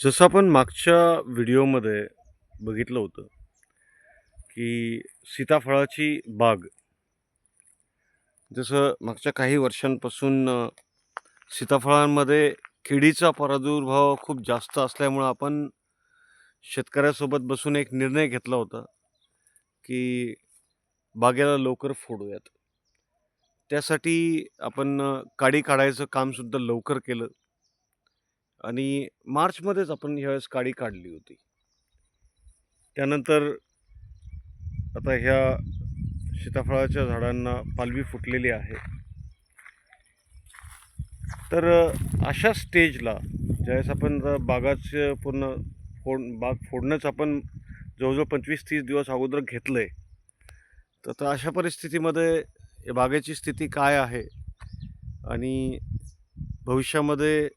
जसं आपण मागच्या व्हिडिओमध्ये बघितलं होतं की सीताफळाची बाग जसं मागच्या काही वर्षांपासून सीताफळांमध्ये किडीचा प्रादुर्भाव खूप जास्त असल्यामुळं आपण शेतकऱ्यासोबत बसून एक निर्णय घेतला होता की बागेला लवकर फोडूयात. त्यासाठी आपण काडी काढायचं कामसुद्धा लवकर केलं. आणि मार्चमध्येच आपण ह्यावेळेस काडी काढली होती. त्यानंतर आता ह्या सीताफळाच्या झाडांना पालवी फुटलेली आहे. तर अशा स्टेजला ज्यावेळेस आपण बागाचं पूर्ण फोड बाग फोडणंच आपण जवळजवळ पंचवीस तीस दिवस अगोदर घेतलं आहे तर अशा परिस्थितीमध्ये या बागेची स्थिती काय आहे? आणि भविष्यामध्ये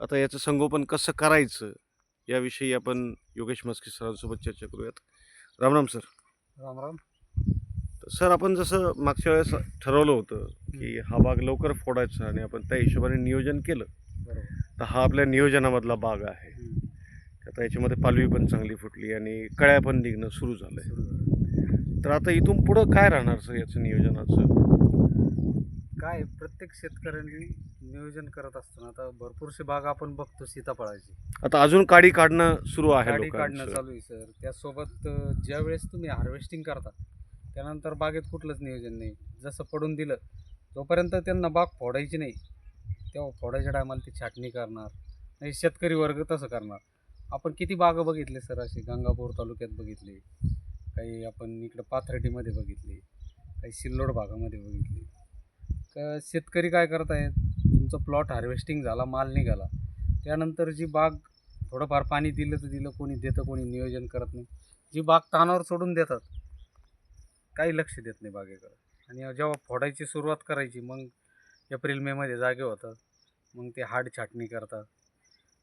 आता याचं संगोपन कसं करायचं? याविषयी आपण योगेश मस्के सरांसोबत चर्चा करूयात. रामराम सर. राम राम तर सर आपण जसं मागच्या वेळेस ठरवलं होतं की हा बाग लवकर फोडायचा आणि आपण त्या हिशोबाने नियोजन केलं. तर हा आपल्या नियोजनामधला बाग आहे. आता याच्यामध्ये पालवी पण चांगली फुटली आणि कळ्या पण निघणं सुरू झालं आहे सुरू झालं. तर आता इथून पुढं काय राहणार सर याचं नियोजनाचं? काय प्रत्येक शेतकऱ्यांनी नियोजन करत असताना आता भरपूरशी बाग आपण बघतो सीताफळाची. आता अजून काडी काढणं सुरू आहे गाडी काढणं लोकांचं चालू आहे सर. त्यासोबत अं, ज्या वेळेस तुम्ही हार्वेस्टिंग करता त्यानंतर बागेत कुठलंच नियोजन नाही. जसं पडून दिलं जोपर्यंत त्यांना बाग फोडायची नाही. तेव्हा फोडायच्या टायमाला ती छाटणी करणार नाही शेतकरी वर्ग तसं करणार. आपण किती बागं बघितले सर असे गंगापूर तालुक्यात बघितले काही आपण इकडं पाथर्डीमध्ये बघितले काही सिल्लोड भागामध्ये बघितले. तर शेतकरी काय करतायत? तुमचं प्लॉट हार्वेस्टिंग झाला माल निघाला. त्यानंतर जी बाग थोडंफार पाणी दिलं तर दिलं कोणी देतं कोणी नियोजन करत नाही. जी बाग तानावर सोडून देतात काही लक्ष देत नाही बागेकडं. आणि जेव्हा फोडायची सुरुवात करायची मग एप्रिल मेमध्ये जागे होतात. मग ते हाड छाटणी करतात.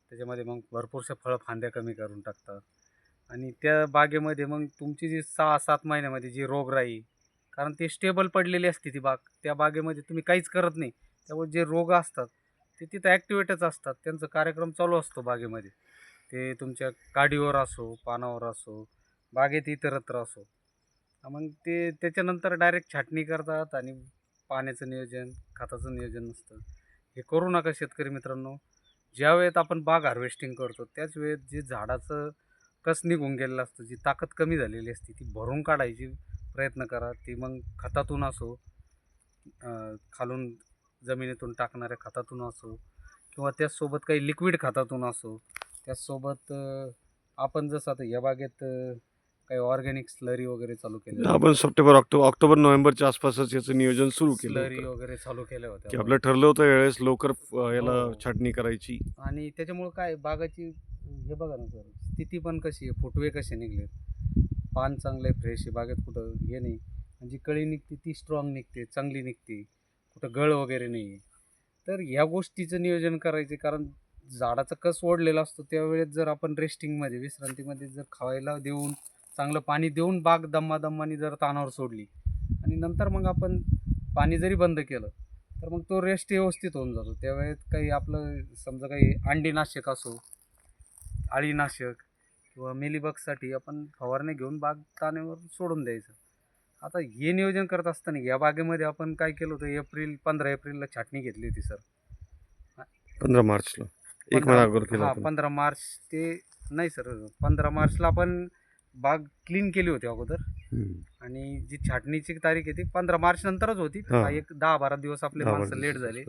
त्याच्यामध्ये मग भरपूरशा फळं फांद्या कमी करून टाकतात. आणि त्या बागेमध्ये मग तुमची जी सहा सात महिन्यामध्ये जी रोगराई कारण ते स्टेबल पडलेली असते ती बाग. त्या बागेमध्ये तुम्ही काहीच करत नाही. त्यामुळे जे रोग असतात ते तिथं ॲक्टिवेटच असतात. त्यांचा कार्यक्रम चालू असतो बागेमध्ये. ते तुमच्या काडीवर असो पानावर असो बागेत इतरत्र असो. मग ते त्याच्यानंतर डायरेक्ट छाटणी करतात आणि पाण्याचं नियोजन खताचं नियोजन नसतं हे करू नका शेतकरी मित्रांनो. ज्या वेळेत आपण बाग हार्वेस्टिंग करतो त्याच वेळेत जे झाडाचं कस निघून गेलेलं असतं जी ताकद कमी झालेली असते ती भरून काढायची प्रयत्न करा ती मग खतातून असो खालून जमिनीतून टाकणाऱ्या खतातून असो किंवा त्याचसोबत काही लिक्विड खतातून असो त्याचसोबत आपण जसं आता या बागेत काही ऑर्गॅनिक स्लरी वगैरे चालू केलं आपण सप्टेंबर ऑक्टोबर ऑक्टोबर नोव्हेंबरच्या आसपासच याचं नियोजन सुरू केलं स्लरी होतं. वगैरे चालू केल्या की होत्या आपलं ठरलं होतं यावेळेस लवकर याला हो. छाटणी करायची आणि त्याच्यामुळं काय बागाची हे बघा ना सर स्थिती पण कशी आहे फुटवे कसे निघलेत पान चांगलं आहे फ्रेश आहे बागेत कुठं हे नाही. आणि जी कळी निघते ती स्ट्रॉंग निघते चांगली निघते. कुठं गळ वगैरे नाही आहे. तर ह्या गोष्टीचं नियोजन करायचे कारण झाडाचा कस ओढलेला असतो त्यावेळेस जर आपण रेस्टिंगमध्ये विश्रांतीमध्ये जर खावायला देऊन चांगलं पाणी देऊन बाग दम्मादम्माने जर तानावर सोडली आणि नंतर मग आपण पाणी जरी बंद केलं तर मग तो रेस्ट व्यवस्थित होऊन जातो. त्यावेळेत काही आपलं समजा काही अंडीनाशक असो अळीनाशक किंवा मिलीबगसाठी आपण फवारणी घेऊन बाग तानेवर सोडून द्यायचं. आता हे नियोजन करत असताना या बागेमध्ये आपण काय केलं होतं? एप्रिल पंधरा एप्रिलला छाटणी घेतली होती सर. पंधरा मार्चला. एक महिना अगोदर केलं हा. पंधरा मार्च ते नाही सर. पंधरा मार्चला आपण बाग क्लीन केली होती अगोदर. आणि जी छाटणीची तारीख आहे ती पंधरा मार्च नंतरच होती. एक दहा बारा दिवस आपले माणसं लेट झाले.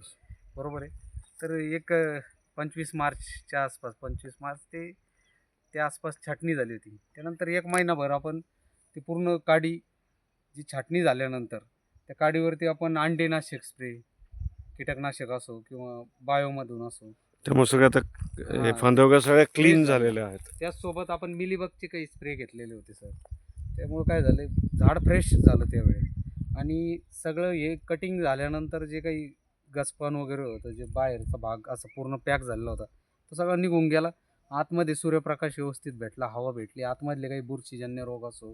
बरोबर आहे. तर एक पंचवीस मार्चच्या आसपास पंचवीस मार्च ते त्या आसपास छाटणी झाली होती. त्यानंतर एक महिनाभर आपण ती पूर्ण काडी जी छाटणी झाल्यानंतर त्या काडीवरती आपण अंडेनाशक स्प्रे कीटकनाशक असो किंवा बायोमधून असो. त्यामुळे सगळं आता. फांद्या वगैरे सगळ्या क्लीन. झालेल्या आहेत. त्याचसोबत आपण मिलीबगचे काही स्प्रे घेतलेले होते सर. त्यामुळं काय झालं झाड फ्रेश झालं त्यावेळी. आणि सगळं हे कटिंग झाल्यानंतर जे काही गसपण वगैरे होतं जे बाहेरचा भाग असं पूर्ण पॅक झालेला होता तो सगळा निघून गेला. आतमध्ये सूर्यप्रकाश व्यवस्थित भेटला हवा भेटली. आतमधले काही बुरशीजन्य रोग असो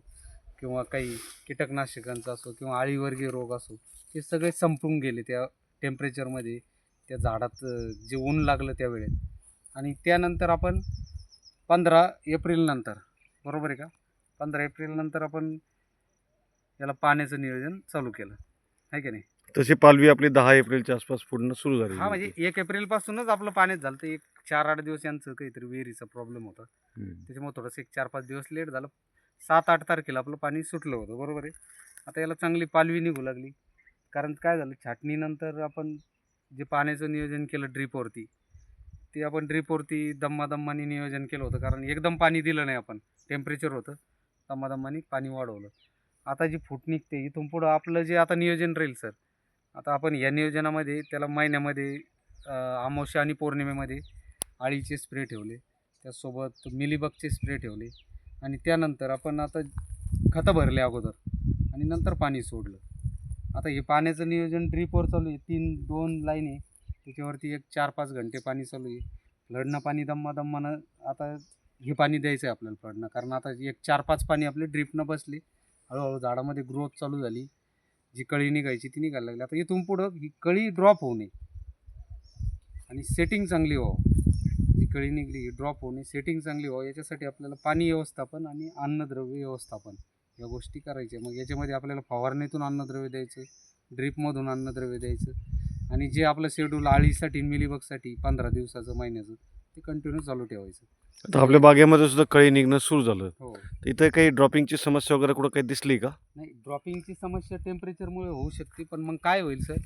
किंवा काही कीटकनाशकांचा असो किंवा आळीवर्गीय रोग असो ते सगळे संपून गेले त्या टेम्परेचरमध्ये त्या झाडात जे ऊन लागलं त्यावेळेत. आणि त्यानंतर आपण पंधरा एप्रिलनंतर बरोबर आहे का? पंधरा एप्रिलनंतर आपण याला पाण्याचं नियोजन चालू केलं. आहे की नाही? तशी पालवी आपली दहा एप्रिलच्या आसपास फुडणं सुरू झाली हा म्हणजे एक एप्रिल पासूनच आपलं पाण्यात झालं. तर एक चार आठ दिवस यांचं काहीतरी विहिरीचा प्रॉब्लेम होता. त्याच्यामुळे थोडंसं एक चार पाच दिवस लेट झालं. सात आठ तारखेला आपलं पाणी सुटलं होतं बरोबर आहे? आता याला चांगली पालवी निघू लागली. कारण काय झालं छाटणीनंतर आपण जे पाण्याचं नियोजन केलं ड्रीपवरती ते आपण ड्रीपवरती दम्मादम्मानी नियोजन केलं होतं. कारण एकदम पाणी दिलं नाही आपण. टेम्परेचर होतं. दम्मादम्मानी पाणी वाढवलं. आता जी फूट निघते इथून पुढं आपलं जे आता नियोजन राहील सर आता आपण या नियोजनामध्ये त्याला महिन्यामध्ये अं, अमावस्या आणि पौर्णिमेमध्ये आळीचे स्प्रे ठेवले. त्यासोबत मिलीबगचे स्प्रे ठेवले. आणि त्यानंतर आपण आता खतं भरले अगोदर आणि नंतर पाणी सोडलं. आता हे पाण्याचं नियोजन ड्रीपवर चालू आहे. तीन दोन लाईन आहे. त्याच्यावरती एक चार पाच घंटे पाणी चालू आहे. फ्लडनं पाणी दम्मा दम्मानं आता हे पाणी द्यायचं आहे आपल्याला फ्लडनं कारण आता एक चार पाच पाणी आपले ड्रीपनं बसले. हळूहळू झाडामध्ये ग्रोथ चालू झाली. जी कळी निघायची ती निघायला लागली. आता इथून पुढं ही कळी ड्रॉप होऊ नये. आणि सेटिंग चांगली व्हावं. जी कळी निघली ही ड्रॉप होणे सेटिंग चांगली व्हावं. याच्यासाठी आपल्याला पाणी व्यवस्थापन आणि अन्नद्रव्य व्यवस्थापन या गोष्टी करायच्या मग याच्यामध्ये आपल्याला फवारणीतून अन्नद्रव्य द्यायचं ड्रीपमधून अन्नद्रव्य द्यायचं आणि जे आपलं शेड्यूल आळीसाठी मिलीबगसाठी पंधरा दिवसाचं महिन्याचं ते कंटिन्यू चालू ठेवायचं. आता आपल्या बागेमध्ये सुद्धा कळी निघणं सुरू झालं. हो. तर इथं काही ड्रॉपिंगची समस्या वगैरे कुठं काही दिसली का? नाही ड्रॉपिंगची समस्या टेम्परेचरमुळे होऊ शकते पण मग काय होईल सर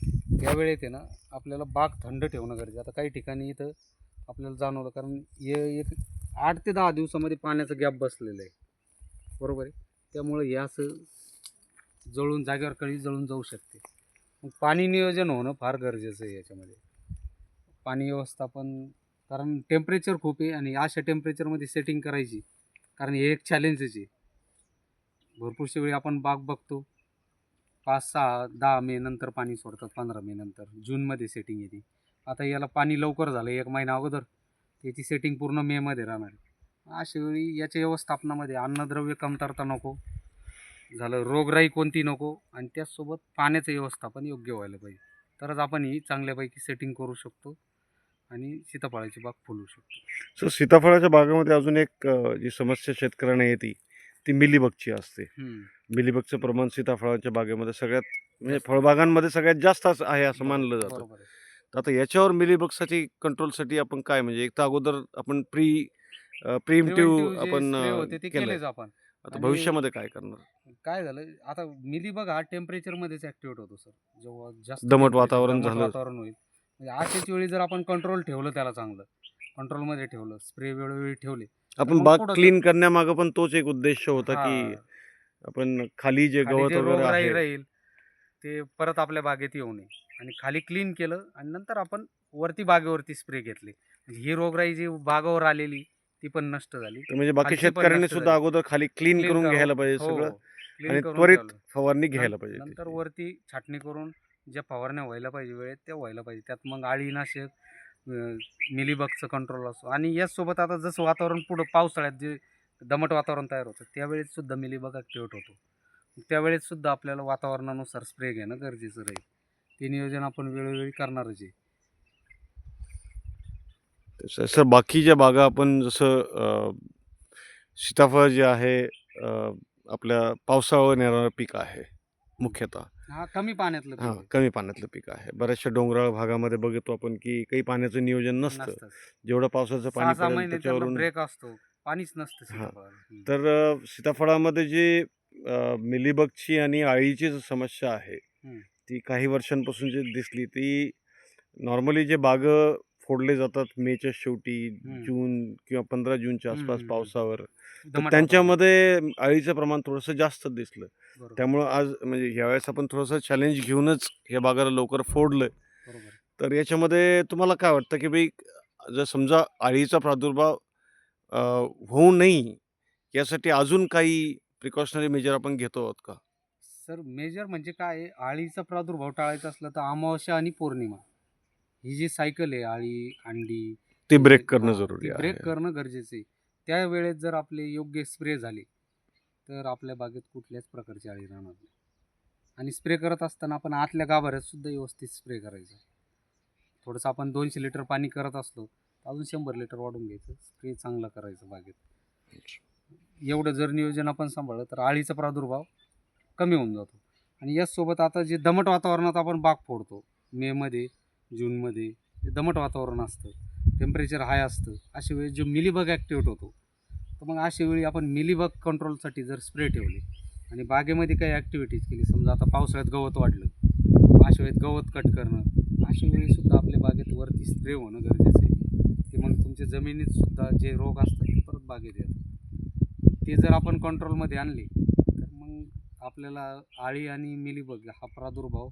त्यावेळेत आहे ना आपल्याला बाग थंड ठेवणं गरजेचं आता काही ठिकाणी इथं आपल्याला जाणवलं कारण हे एक आठ ते दहा दिवसामध्ये पाण्याचा गॅप बसलेला आहे. बरोबर आहे? त्यामुळे हे असं जळून जागेवर कळी जळून जाऊ शकते. मग पाणी नियोजन होणं फार गरजेचं आहे याच्यामध्ये. पाणी व्यवस्थापन कारण टेम्परेचर खूप आहे आणि अशा टेम्परेचरमध्ये सेटिंग करायची. कारण हे एक चॅलेंजच आहे. भरपूरशा वेळी आपण बाग बघतो. पाच सहा दहा मे नंतर पाणी सोडतात पंधरा मे नंतर. जूनमध्ये सेटिंग येते. आता याला पाणी लवकर झालं एक महिना अगोदर. याची सेटिंग पूर्ण मेमध्ये राहणार आहे. अशा वेळी याच्या व्यवस्थापनामध्ये अन्नद्रव्य कमतरता नको. झालं रोगराई कोणती नको. आणि त्याचसोबत पाण्याचं व्यवस्थापन योग्य व्हायला पाहिजे. तरच आपण ही चांगल्यापैकी सेटिंग करू शकतो. आणि सीताफळाची बाग फुलवू शकतो. सर सीताफळाच्या बागेमध्ये अजून एक जी समस्या शेतकऱ्यांना येते ती मिलीबगची असते. मिलीबगचं प्रमाण सीताफळाच्या बागेमध्ये सगळ्यात म्हणजे फळबागांमध्ये सगळ्यात जास्त आहे असं मानलं जातं. आता याच्यावर मिलीबगसाठी कंट्रोलसाठी आपण काय म्हणजे एक तर अगोदर आपण प्री प्रिमटिव्ह आपण आपण. आता भविष्यामध्ये काय करणार? काय झालं आता मिलीबग हा टेम्परेचरमध्येच ऍक्टिवेट होतो सर जेव्हा जास्त दमट वातावरण झालं. वातावरण होईल. म्हणजे अशाच वेळी जर आपण कंट्रोल ठेवलं त्याला चांगलं कंट्रोलमध्ये ठेवलं स्प्रे वेळोवेळी ठेवले आपण बाग क्लीन करण्यामागं पण तोच एक उद्देश होता की आपण खाली जे गवत वगैरे राहील ते परत आपल्या बागेत येऊ नये आणि खाली क्लीन केलं आणि नंतर आपण वरती बागेवरती स्प्रे घेतले म्हणजे ही रोगराई जी बागावर आलेली ती पण नष्ट झाली म्हणजे बाकी शेतकऱ्यांनी सुद्धा. अगोदर खाली क्लीन करून. घ्यायला पाहिजे हो, सगळं आणि त्वरित. फवारणी घ्यायला पाहिजे नंतर. वरती छाटणी करून ज्या फवारण्या व्हायला पाहिजे वेळेत त्या व्हायला पाहिजे. त्यात मग अळीनाशक मिलीबगचं कंट्रोल असो. आणि याचसोबत आता जसं वातावरण पुढं पावसाळ्यात जे दमट वातावरण तयार होतं त्यावेळेस सुद्धा मिलीबग ॲक्टिवेट होतो. त्यावेळेस सुद्धा आपल्याला वातावरणानुसार स्प्रे घेणं गरजेचं राहील. ते नियोजन आपण वेळोवेळी करणारच आहे. तसं- सर बाकीच्या बागा आपण जसं सीताफळ जे आहे आपल्या पावसाळ्यावर येणारं पीक आहे मुख्यतः. हा कमी पाण्यातलं हां पीक. कमी पाण्यातलं पीक आहे बऱ्याचशा डोंगराळ भागामध्ये बघतो आपण की काही पाण्याचं नियोजन नसतं नसतं जेवढं पावसाचं सहा पाणी सहा पडेल महिने त्याच्यावरून त्याच्यावरून ब्रेक असतो पाणीच नसतं हा. सीताफळाला. हम्म. तर अ, सीताफळामध्ये जी अ, मिलीबगची आणि अळीची जी समस्या आहे हम्म. ती काही वर्षांपासून जी दिसली ती नॉर्मली जे बाग फोडले जातात मेच्या शेवटी. जून किंवा पंधरा जूनच्या आसपास पावसावर. तर त्यांच्यामध्ये अळीचं प्रमाण थोडंसं जास्त दिसलं. त्यामुळं आज म्हणजे यावेळेस आपण थोडंसं चॅलेंज घेऊनच या बागाला लवकर फोडलं. तर याच्यामध्ये तुम्हाला काय वाटतं की बाई जर समजा अळीचा प्रादुर्भाव होऊ नये यासाठी अजून काही प्रिकॉशनरी मेजर आपण घेतो आहोत का? सर मेजर म्हणजे काय आळीचा प्रादुर्भाव टाळायचा असला तर अमावस्या आणि पौर्णिमा. ही जी सायकल आहे आळी अंडी ते ब्रेक करणं जरुरी आहे. ब्रेक करणं गरजेचं आहे. त्या वेळेत जर आपले योग्य स्प्रे झाले तर आपल्या बागेत कुठल्याच प्रकारची आळी राहणार नाही. आणि स्प्रे करत असताना आपण आतल्या गाभाऱ्यात सुद्धा व्यवस्थित स्प्रे करायचा. थोडंसं आपण दोनशे लिटर पाणी करत असलो अजून शंभर लिटर वाढून घ्यायचं. स्प्रे चांगला करायचं बागेत. एवढं जर नियोजन आपण सांभाळलं तर आळीचा प्रादुर्भाव कमी होऊन जातो. आणि याचसोबत आता जे दमट वातावरणात आपण बाग फोडतो मेमध्ये जूनमध्ये जे दमट वातावरण असतं टेम्परेचर हाय असतं अशा वेळी जो मिलीबग ॲक्टिवेट होतो तर मग अशा वेळी आपण मिलीबग कंट्रोलसाठी जर स्प्रे ठेवले आणि बागेमध्ये काही ॲक्टिव्हिटीज केली समजा आता पावसाळ्यात गवत वाढलं अशा वेळेत गवत कट करणं अशा वेळीसुद्धा आपल्या बागेत वरती स्प्रे होणं गरजेचं आहे. ते मग तुमच्या जमिनीतसुद्धा जे रोग असतात ते परत बागेत येतात. ते जर आपण कंट्रोलमध्ये आणले तर मग आपल्याला आळी आणि मिलीबग हा प्रादुर्भाव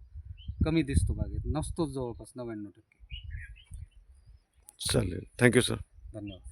कमी दिसतो बागेत. नसतोच जवळपास नव्याण्णव टक्के. चालेल. थँक्यू सर धन्यवाद.